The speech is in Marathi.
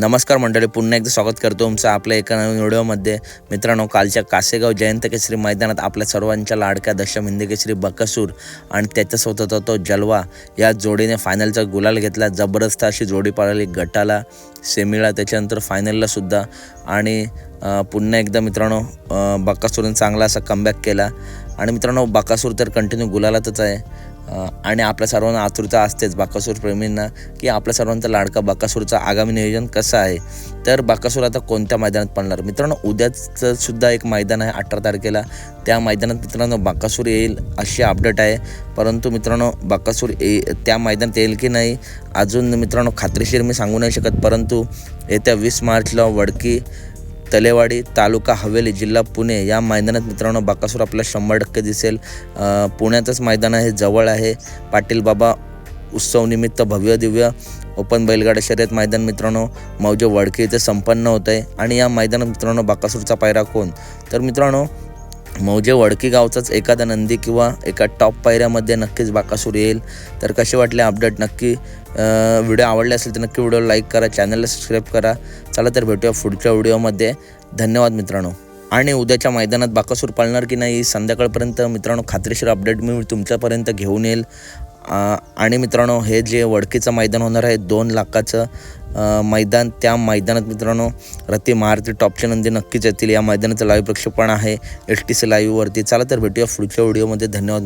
नमस्कार मंडळी पुन्हा एकदा स्वागत करतो तुमचं आपल्या एका नवीन व्हिडिओमध्ये. मित्रांनो कालच्या कासेगाव जयंत केसरी मैदानात आपल्या सर्वांच्या लाडक्या दशम हिंदी केसरी बकासूर आणि त्याच्यासोबत होता तो जलवा. या जोडीने फायनलचा गुलाल घेतला जबरदस्त अशी जोडी पाळली गटाला सेमीला त्याच्यानंतर फायनलला सुद्धा. आणि पुन्हा एकदा मित्रांनो बकासूरने चांगला असा कमबॅक केला. आणि मित्रांनो बकासूर तर कंटिन्यू गुलालातच आहे. आणि आपल्या सर्वांना आतुरता असतेच. बाकासूर प्रेमींना की आपल्या सर्वांचा लाडका बाकासूरचं आगामी नियोजन कसं आहे? तर बाकासूर आता कोणत्या मैदानात पडणार? मित्रांनो उद्याचं सुद्धा एक मैदान आहे अठरा तारखेला. त्या मैदानात मित्रांनो बाकासूर येईल अशी अपडेट आहे. परंतु मित्रांनो बाकासूर ये त्या मैदानात येईल की नाही अजून मित्रांनो खात्रीशीर मी सांगू नाही शकत. परंतु येत्या वीस मार्चला वडकी तलेवाडी तालुका हवेली जिल्हा पुणे या मैदानात मित्रांनो बाकासूर आपल्याला शंभर टक्के दिसेल. पुण्यातच मैदान आहे जवळ आहे. पाटील बाबा उत्सवनिमित्त भव्य दिव्य ओपन बैलगाडा शर्यत मैदान मित्रांनो मौजे वडके इथे संपन्न होत आहे आणि या मैदानात मित्रांनो बाकासूरचा पायरा कोण? तर मित्रांनो मौजे वडकी गावचाच एखादा नंदी किंवा एका टॉप पायऱ्यामध्ये नक्कीच बाकासूर येईल. तर कसे वाटले अपडेट नक्की व्हिडिओ आवडले असेल तर नक्की व्हिडिओ लाईक करा चॅनलला सबस्क्राईब करा. चला तर भेटूया पुढच्या व्हिडिओमध्ये धन्यवाद मित्रांनो. आणि उद्याच्या मैदानात बाकासूर पाळणार की नाही संध्याकाळपर्यंत मित्रांनो खात्रीशीर अपडेट मी तुमच्यापर्यंत घेऊन येईल. आणि मित्रांनो हे जे वडकीचं मैदान होणार आहे दोन लाखाचं मैदान त्या मैदानात मित्रांनो रती मारुती टॉपचे नंदी नक्कीच येतील. या मैदानाचं लाईव्ह प्रक्षेपण आहे. एस टी सी लाईव्हवरती चला तर भेटूया पुढच्या व्हिडिओमध्ये धन्यवाद.